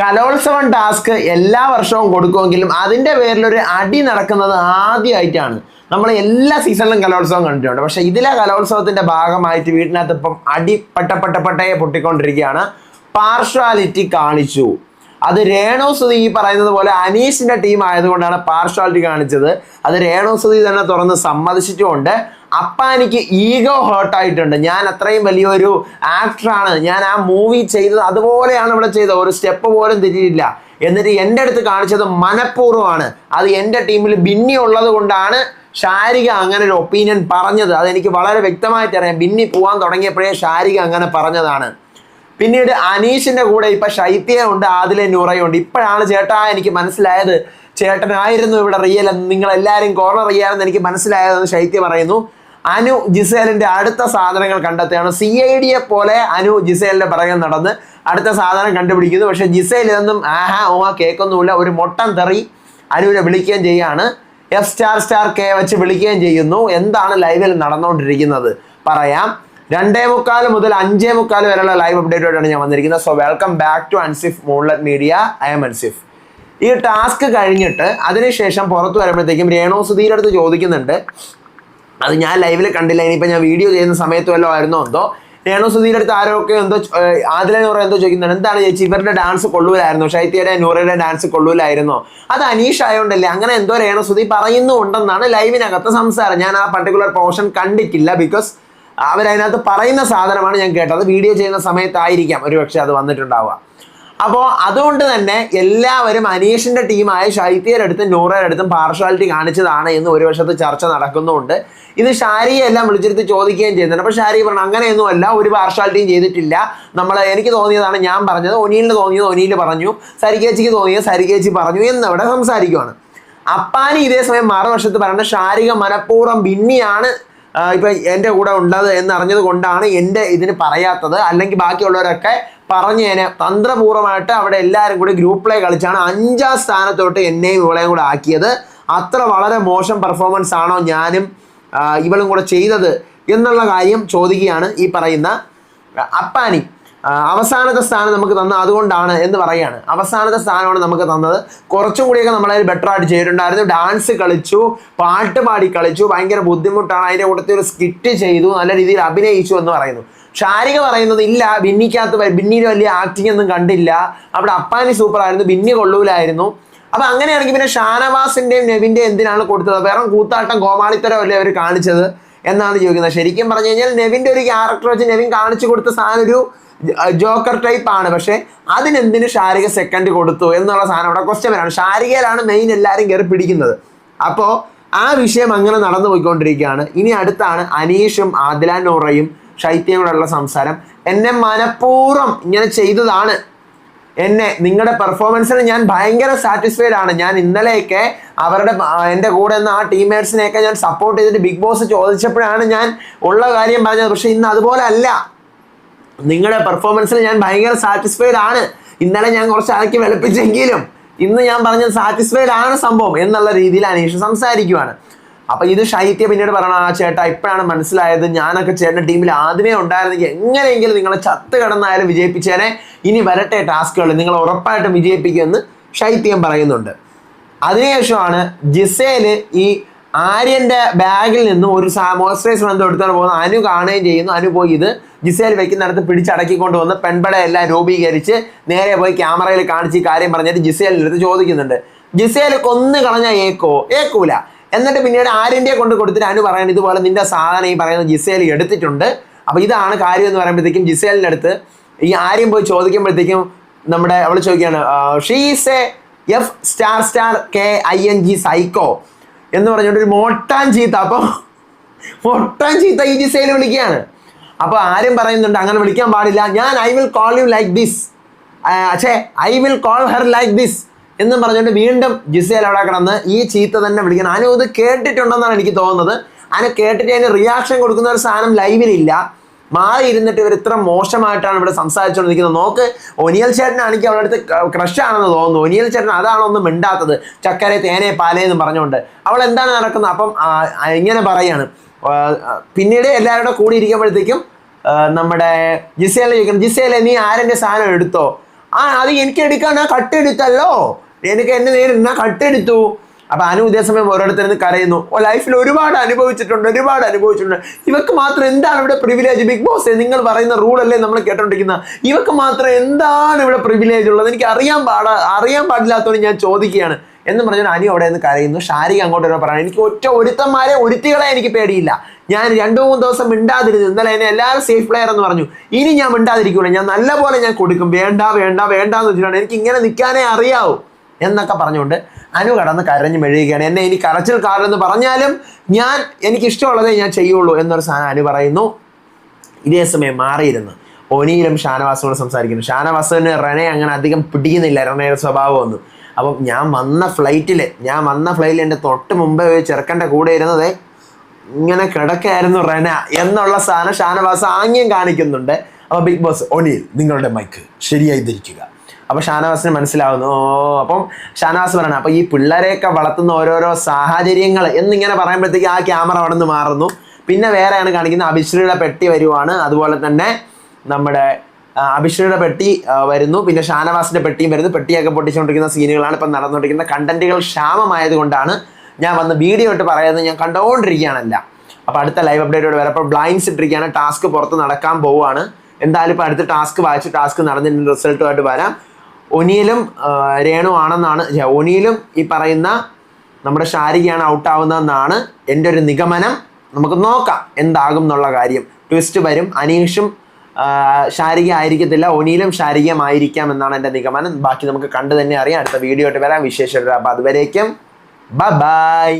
കലോത്സവം ടാസ്ക് എല്ലാ വർഷവും കൊടുക്കുമെങ്കിലും അതിന്റെ പേരിൽ ഒരു അടി നടക്കുന്നത് ആദ്യമായിട്ടാണ് നമ്മൾ എല്ലാ സീസണിലും കലോത്സവം കണ്ടിട്ടുണ്ട്. പക്ഷേ ഇതിലെ കലോത്സവത്തിന്റെ ഭാഗമായിട്ട് വീട്ടിനകത്ത് ഇപ്പം അടി പട്ടപ്പെട്ടപ്പെട്ടയെ പൊട്ടിക്കൊണ്ടിരിക്കുകയാണ്. പാർഷ്വാലിറ്റി കാണിച്ചു. അത് രേണോസുതി ഈ പറയുന്നത് പോലെ അനീഷിന്റെ ടീം ആയതുകൊണ്ടാണ് പാർഷ്വാലിറ്റി കാണിച്ചത്. അത് രേണോസുതി തന്നെ തുറന്ന് സമ്മതിച്ചിട്ടുമുണ്ട്. അപ്പാനിക്ക് ഈഗോ ഹേർട്ടായിട്ടുണ്ട് ഞാൻ അത്രയും വലിയൊരു ആക്ടറാണ് ഞാൻ ആ മൂവി ചെയ്തത് അതുപോലെയാണ് ഇവിടെ ചെയ്തത്. ഒരു സ്റ്റെപ്പ് പോലും തിരിയില്ല എന്നിട്ട് എന്റെ അടുത്ത് കാണിച്ചത് മനഃപൂർവമാണ്. അത് എന്റെ ടീമിൽ ബിന്നി ഉള്ളത് കൊണ്ടാണ് ഷാരിക അങ്ങനെ ഒരു ഒപ്പീനിയൻ പറഞ്ഞത്. അതെനിക്ക് വളരെ വ്യക്തമായിട്ട് അറിയാം. ബിന്നി പോകാൻ തുടങ്ങിയപ്പോഴേ ഷാരിക അങ്ങനെ പറഞ്ഞതാണ്. പിന്നീട് അനീഷിന്റെ കൂടെ ഇപ്പം ശൈത്യ ഉണ്ട് ആദിലെ നൂറയുണ്ട് ഇപ്പോഴാണ് ചേട്ടാ എനിക്ക് മനസ്സിലായത്. ചേട്ടനായിരുന്നു ഇവിടെ റിയൽ എല്ലാവരും കോർണർ ചെയ്യാമെന്ന് എനിക്ക് മനസ്സിലായതെന്ന് ശൈത്യ പറയുന്നു. അനു ജിസേലിന്റെ അടുത്ത സാധനങ്ങൾ കണ്ടെത്തുകയാണ്. സി ഐ ഡിയെ പോലെ അനു ജിസേലിന്റെ പിറകെ നടന്ന് അടുത്ത സാധനം കണ്ടുപിടിക്കുന്നു. പക്ഷെ ജിസേൽ ഇതൊന്നും ആഹാ ഓഹാ കേൾക്കൊന്നുമില്ല. ഒരു മൊട്ടം തെറി അനുവിനെ വിളിക്കുകയും ചെയ്യാണ്. എഫ് സ്റ്റാർ സ്റ്റാർ കെ വെച്ച് വിളിക്കുകയും ചെയ്യുന്നു. എന്താണ് ലൈവിൽ നടന്നുകൊണ്ടിരിക്കുന്നത്? പറയാം. രണ്ടേ മുക്കാൽ മുതൽ അഞ്ചേ മുക്കാൽ വരെയുള്ള ലൈവ് അപ്ഡേറ്റോടാണ് ഞാൻ വന്നിരിക്കുന്നത്. So welcome back to Ansif Moonlet media I'm Ansif ഈ ടാസ്ക് കഴിഞ്ഞിട്ട് അതിനുശേഷം പുറത്തു വരുമ്പോഴത്തേക്കും രേണു സുധീരടുത്ത് ചോദിക്കുന്നുണ്ട്. അത് ഞാൻ ലൈവിൽ കണ്ടില്ല. ഇനിയിപ്പോൾ ഞാൻ വീഡിയോ ചെയ്യുന്ന സമയത്ത് വല്ലതും ആയിരുന്നോ? എന്തോ? രേണു സുധീരുടെ അടുത്ത് ആരൊക്കെ എന്തോ ആദില നൂറ എന്തോ ചോദിക്കുന്നുണ്ട്. എന്താണ് ചേച്ചി ഇവരുടെ ഡാൻസ് കൊള്ളൂലായിരുന്നോ? ഷൈത്യയുടെ നൂറയുടെ ഡാൻസ് കൊള്ളൂലായിരുന്നോ? അത് അനീഷ് ആയതുകൊണ്ടല്ലേ അങ്ങനെ എന്തോ രേണു സുധി പറയുന്നുണ്ടെന്നാണ് ലൈവിനകത്ത് സംസാരം. ഞാൻ ആ പർട്ടിക്കുലർ പോർഷൻ കണ്ടിട്ടില്ല ബിക്കോസ് അവരതിനകത്ത് പറയുന്ന സാധനമാണ് ഞാൻ കേട്ടത്. വീഡിയോ ചെയ്യുന്ന സമയത്തായിരിക്കാം. ഒരു പക്ഷേ അത് വന്നിട്ടുണ്ടാവുക. അപ്പോൾ അതുകൊണ്ട് തന്നെ എല്ലാവരും അനീഷിന്റെ ടീമായ ശൈത്യയുടെ അടുത്തും നൂറയുടെ അടുത്തും പാർഷ്വാലിറ്റി കാണിച്ചതാണ് എന്ന് ഒരു വശത്ത് ചർച്ച നടക്കുന്നുണ്ട്. ഇത് ഷാരിയെ എല്ലാം വിളിച്ചിരുത്തി ചോദിക്കുകയും ചെയ്യുന്നുണ്ട്. അപ്പോൾ ഷാരി പറഞ്ഞു അങ്ങനെയൊന്നുമല്ല ഒരു പാർഷ്വാലിറ്റിയും ചെയ്തിട്ടില്ല. നമ്മൾ എനിക്ക് തോന്നിയതാണ് ഞാൻ പറഞ്ഞത് ഒനിയിലിന് തോന്നിയത് ഒനിയിൽ പറഞ്ഞു സരികേച്ചിക്ക് തോന്നിയത് സരികേച്ചി പറഞ്ഞു എന്നവിടെ സംസാരിക്കുവാണ്. അപ്പാനി ഇതേ സമയം മറുവശത്ത് പറയുന്നത് ഷാരിക മനഃപൂർവം ഭിന്നിയാണ് ഇപ്പം എന്റെ കൂടെ ഉള്ളത് എന്ന് അറിഞ്ഞത് കൊണ്ടാണ് എന്റെ ഇതിന് പറയാത്തത്. അല്ലെങ്കിൽ ബാക്കിയുള്ളവരൊക്കെ പറഞ്ഞേനെ തന്ത്രപൂർവമായിട്ട് അവിടെ എല്ലാവരും കൂടി ഗ്രൂപ്പ് പ്ലേ കളിച്ചാണ് അഞ്ചാം സ്ഥാനത്തോട്ട് എന്നെയും ഇവളെയും കൂടെ ആക്കിയത്. അത്ര വളരെ മോശം പെർഫോമൻസ് ആണോ ഞാനും ഇവളും കൂടെ ചെയ്തത് എന്നുള്ള കാര്യം ചോദിക്കുകയാണ് ഈ പറയുന്ന അപ്പാനി. അവസാനത്തെ സ്ഥാനം നമുക്ക് തന്ന അതുകൊണ്ടാണ് എന്ന് പറയാണ് അവസാനത്തെ സ്ഥാനമാണ് നമുക്ക് തന്നത്. കുറച്ചും കൂടിയൊക്കെ നമ്മളതിൽ ബെറ്റർ ആയിട്ട് ചെയ്തിട്ടുണ്ടായിരുന്നു. ഡാൻസ് കളിച്ചു പാട്ട് പാടി കളിച്ചു ഭയങ്കര ബുദ്ധിമുട്ടാണ്. അതിന്റെ കൂട്ടത്തിൽ ഒരു സ്കിറ്റ് ചെയ്തു നല്ല രീതിയിൽ അഭിനയിച്ചു എന്ന് പറയുന്നു. ഷാരിക പറയുന്നത് ഇല്ല ബിന്നിക്കകത്ത് ബിന്നിയിൽ വലിയ ആക്ടിംഗ് ഒന്നും കണ്ടില്ല. അവിടെ അപ്പാനി സൂപ്പർ ആയിരുന്നു ബിന്നി കൊള്ളൂലായിരുന്നു. അപ്പൊ അങ്ങനെയാണെങ്കിൽ പിന്നെ ഷാനവാസിന്റെയും നെവിന്റെയും എന്തിനാണ് കൊടുത്തത്? വേറെ കൂത്താട്ടം കോമാളിത്തരം അല്ലേ അവർ കാണിച്ചത് എന്നാണ് ചോദിക്കുന്നത്. ശരിക്കും പറഞ്ഞു കഴിഞ്ഞാൽ നെവിന്റെ ഒരു ക്യാരക്ടർ വെച്ച് നെവിൻ കാണിച്ചു കൊടുത്ത സാധനം ഒരു ജോക്കർ ടൈപ്പ് ആണ്. പക്ഷെ അതിനെന്തിന് ഷാരിക സെക്കൻഡ് കൊടുത്തു എന്നുള്ള സാധനം അവിടെ ക്വസ്റ്റ്യൻ വരാണ്. ഷാരികയിലാണ് മെയിൻ എല്ലാവരും കയറി പിടിക്കുന്നത്. അപ്പോൾ ആ വിഷയം അങ്ങനെ നടന്നു പോയിക്കൊണ്ടിരിക്കുകയാണ് ഇനി അടുത്താണ് അനീഷും ആദില നൂറയും ശൈത്യയും കൂടെയുള്ള സംസാരം. എന്നെ മനഃപൂർവം ഇങ്ങനെ ചെയ്തതാണ്. എന്നെ നിങ്ങളുടെ പെർഫോമൻസിന് ഞാൻ ഭയങ്കര സാറ്റിസ്ഫൈഡ് ആണ്. ഞാൻ ഇന്നലെയൊക്കെ അവരുടെ എന്റെ കൂടെ നിന്ന് ആ ടീംമേറ്റ്സിനെയൊക്കെ ഞാൻ സപ്പോർട്ട് ചെയ്തിട്ട് ബിഗ് ബോസ് ചോദിച്ചപ്പോഴാണ് ഞാൻ ഉള്ള കാര്യം പറഞ്ഞത്. പക്ഷേ ഇന്ന് അതുപോലെ അല്ല. നിങ്ങളുടെ പെർഫോമൻസിൽ ഞാൻ ഭയങ്കര സാറ്റിസ്ഫൈഡ് ആണ്. ഇന്നലെ ഞാൻ കുറച്ച് അലക്കി വെളുപ്പിച്ചെങ്കിലും ഇന്ന് ഞാൻ പറഞ്ഞത് സാറ്റിസ്ഫൈഡ് ആണ് സംഭവം എന്നുള്ള രീതിയിൽ അനീഷ് സംസാരിക്കുവാണ്. അപ്പൊ ഇത് ശൈത്യ പിന്നീട് പറയണം ആ ചേട്ടാ ഇപ്പോഴാണ് മനസ്സിലായത് ഞാനൊക്കെ ചേട്ടന്റെ ടീമിൽ ആദ്യമേ ഉണ്ടായിരുന്നെങ്കിൽ എങ്ങനെയെങ്കിലും നിങ്ങളെ ചത്ത് കിടന്നായാലും വിജയിപ്പിച്ചേനെ. ഇനി വരട്ടെ ടാസ്കുകൾ നിങ്ങൾ ഉറപ്പായിട്ടും വിജയിപ്പിക്കുമെന്ന് ശൈത്യം പറയുന്നുണ്ട്. അതിനുശേഷമാണ് ജിസേൽ ഈ ആര്യന്റെ ബാഗിൽ നിന്ന് ഒരു മോയ്സ്ചറൈസർ എന്തോ എടുത്തോണ്ട് പോകുന്ന അനു കാണുകയും ചെയ്യുന്നു. അനു പോയി ഇത് ജിസേൽ വെക്കുന്നിടത്ത് പിടിച്ചടക്കിക്കൊണ്ട് വന്ന് പെൺപട എല്ലാം രൂപീകരിച്ച് നേരെ പോയി ക്യാമറയിൽ കാണിച്ച് ഈ കാര്യം പറഞ്ഞിട്ട് ജിസേലിന്റെ അടുത്ത് ചോദിക്കുന്നുണ്ട്. ജിസേൽ കൊന്നു കളഞ്ഞ ഏക്കോ? ഏക്കൂല. എന്നിട്ട് പിന്നീട് ആര്യന്റെ കൊണ്ട് കൊടുത്തിട്ട് അനു പറയുന്നത് ഇതുപോലെ നിന്റെ സാധനം ഈ പറയുന്ന ജിസേൽ എടുത്തിട്ടുണ്ട്. അപ്പോൾ ഇതാണ് കാര്യം എന്ന് പറയുമ്പോഴത്തേക്കും ജിസേലിന്റെ അടുത്ത് ഈ ആര്യം പോയി ചോദിക്കുമ്പോഴത്തേക്കും നമ്മുടെ അവൾ ചോദിക്കുകയാണ് she's a F star star K I N G psycho എന്ന് പറഞ്ഞുകൊണ്ട് ഒരു മോട്ടാൻ ചീത്ത അപ്പോൾ മോട്ടാൻ ചീത്ത ഈ ജിസേൽ വിളിക്കുകയാണ്. അപ്പോൾ ആരും പറയുന്നുണ്ട് അങ്ങനെ വിളിക്കാൻ പാടില്ല. ഞാൻ I will call you like this അച്ഛേ I will call her like this എന്നും പറഞ്ഞുകൊണ്ട് വീണ്ടും ജിസേൽ അവിടെ കിടന്ന് ഈ ചീത്ത തന്നെ വിളിക്കണം അനു ഇത് കേട്ടിട്ടുണ്ടെന്നാണ് എനിക്ക് തോന്നുന്നത്. അനു കേട്ടിട്ട് അതിന് റിയാക്ഷൻ കൊടുക്കുന്ന ഒരു സാധനം ലൈവിലില്ല മാറി ഇരുന്നിട്ട് ഇവർ ഇത്ര മോശമായിട്ടാണ് ഇവിടെ സംസാരിച്ചുകൊണ്ടിരിക്കുന്നത്. നോക്ക് ഒനിയൽ ചേട്ടനാണെങ്കിൽ അവളുടെ അടുത്ത് ക്രഷാണെന്ന് തോന്നുന്നു. ഒനിയൽ ചേട്ടൻ അതാണോ ഒന്നും മിണ്ടാത്തത്. ചക്കര തേനെ പാലേ എന്ന് പറഞ്ഞുകൊണ്ട്. അവൾ എന്താണ് നടക്കുന്നത്? അപ്പം ഇങ്ങനെ പറയാണ്. പിന്നീട് എല്ലാവരും കൂടെ കൂടി ഇരിക്കുമ്പോഴത്തേക്കും നമ്മുടെ ജിസേലെ ചോദിക്കണം ജിസേലെ നീ ആരെന്റെ സാധനം എടുത്തോ? ആ അത് എനിക്ക് എടുക്കാൻ ആ കട്ടെടുത്തല്ലോ എനിക്ക് എന്നെ നേരിടുന്ന കട്ടെടുത്തു. അപ്പൊ അനു ഇതേ സമയം ഓരോരുത്തരുന്ന് കരയുന്നു. ഓ ലൈഫിൽ ഒരുപാട് അനുഭവിച്ചിട്ടുണ്ട് ഒരുപാട് അനുഭവിച്ചിട്ടുണ്ട്. ഇവക്ക് മാത്രം എന്താണ് ഇവിടെ പ്രിവിലേജ് ബിഗ് ബോസ് നിങ്ങൾ പറയുന്ന റൂൾ അല്ലേ നമ്മൾ കേട്ടോണ്ടിരിക്കുന്ന ഇവക്ക് മാത്രം എന്താണ് ഇവിടെ പ്രിവിലേജ് ഉള്ളത്? എനിക്ക് അറിയാൻ പാട അറിയാൻ പാടില്ലാത്തതുകൊണ്ട് ഞാൻ ചോദിക്കുകയാണ്. എന്ന് പറഞ്ഞാൽ അനി അവിടെ നിന്ന് കരയുന്നു. ഷാരിക അങ്ങോട്ട് വരെ പറയാം എനിക്ക് ഒറ്റ ഒരുത്തന്മാരെ ഒരുത്തികളെ എനിക്ക് പേടിയില്ല. ഞാൻ രണ്ടു മൂന്ന് ദിവസം മിണ്ടാതിരുന്നു. ഇന്നലെ എന്നെ എല്ലാവരും സേഫ് പ്ലെയർ എന്ന് പറഞ്ഞു. ഇനി ഞാൻ മിണ്ടാതിരിക്കൂല. ഞാൻ നല്ല പോലെ ഞാൻ കൊടുക്കും. വേണ്ട വേണ്ട വേണ്ട എന്ന് വെച്ചിട്ടാണ്. എനിക്ക് ഇങ്ങനെ നിൽക്കാനേ അറിയാവൂ. എന്നൊക്കെ പറഞ്ഞുകൊണ്ട് അനു കടന്ന് കരഞ്ഞു മെഴുകുകയാണ്. എന്നെ ഇനി കരച്ചിൽക്കാരെന്ന് പറഞ്ഞാലും ഞാൻ എനിക്ക് ഇഷ്ടമുള്ളതേ ഞാൻ ചെയ്യുള്ളൂ എന്നൊരു സാധനം അനു പറയുന്നു. ഇതേ സമയം മാറിയിരുന്നു. ഒനിയിലും ഷാനവാസിനോട് സംസാരിക്കുന്നു. ഷാനവാസിന് റെനെ അങ്ങനെ അധികം പിടിക്കുന്നില്ല. റെനയുടെ സ്വഭാവം ഒന്നും അപ്പം ഞാൻ വന്ന ഫ്ലൈറ്റിൽ ഞാൻ വന്ന ഫ്ലൈറ്റിൽ എന്റെ തൊട്ട് മുമ്പേ ഒരു ചെറുക്കന്റെ കൂടെ ഇരുന്നത് ഇങ്ങനെ കിടക്കായിരുന്നു റെന എന്നുള്ള സാധനം ഷാനവാസ് ആംഗ്യം കാണിക്കുന്നുണ്ട്. അപ്പോൾ ബിഗ് ബോസ് ഒനിയിൽ നിങ്ങളുടെ മൈക്ക് ശരിയായി ധരിക്കുക. അപ്പോൾ ഷാനവാസിന് മനസ്സിലാവുന്നു. ഓ അപ്പം ഷാനവാസ് പറയണം അപ്പോൾ ഈ പിള്ളേരെയൊക്കെ വളർത്തുന്ന ഓരോരോ സാഹചര്യങ്ങൾ എന്നിങ്ങനെ പറയുമ്പോഴത്തേക്ക് ആ ക്യാമറ അവിടെ നിന്ന് മാറുന്നു. പിന്നെ വേറെയാണ് കാണിക്കുന്നത് അഭിശ്രീയുടെ പെട്ടി വരുവാണ്. അതുപോലെ തന്നെ നമ്മുടെ ആ, അഭിശ്രീയുടെ പെട്ടി വരുന്നു. പിന്നെ ഷാനവാസിന്റെ പെട്ടിയും വരുന്നു. പെട്ടിയൊക്കെ പൊട്ടിച്ചുകൊണ്ടിരിക്കുന്ന സീനുകളാണ് ഇപ്പം നടന്നുകൊണ്ടിരിക്കുന്ന കണ്ടന്റുകൾ ക്ഷാമമായതുകൊണ്ടാണ് ഞാൻ വന്ന് വീഡിയോ ഇട്ട് പറയുന്നത് ഞാൻ കണ്ടുകൊണ്ടിരിക്കുകയാണല്ല അപ്പോൾ അടുത്ത ലൈവ് അപ്ഡേറ്റോട് വരെ. അപ്പോൾ ബ്ലൈൻഡ്സ് ഇട്ടിരിക്കുകയാണ്. ടാസ്ക് പുറത്ത് നടക്കാൻ പോവുകയാണ്. എന്തായാലും ഇപ്പോൾ അടുത്ത ടാസ്ക് വായിച്ച് ടാസ്ക് നടന്നതിന്റെ റിസൾട്ടുമായിട്ട് വരാം. ഒനിയിലും രേണു ആണെന്നാണ് ഒനിയിലും ഈ പറയുന്ന നമ്മുടെ ഷാരികയാണ് ഔട്ടാവുന്നതെന്നാണ് എന്റെ ഒരു നിഗമനം. നമുക്ക് നോക്കാം എന്താകും എന്നുള്ള കാര്യം. ട്വിസ്റ്റ് വരും. അനീഷും ശാരിക ആയിരിക്കത്തില്ല. ഒനിയിലും ശാരികമായിരിക്കാം എന്നാണ് എന്റെ നിഗമനം. ബാക്കി നമുക്ക് കണ്ടു തന്നെ അറിയാം. അടുത്ത വീഡിയോ ആയിട്ട് വരാം. വിശേഷം അതുവരേക്കും ബൈ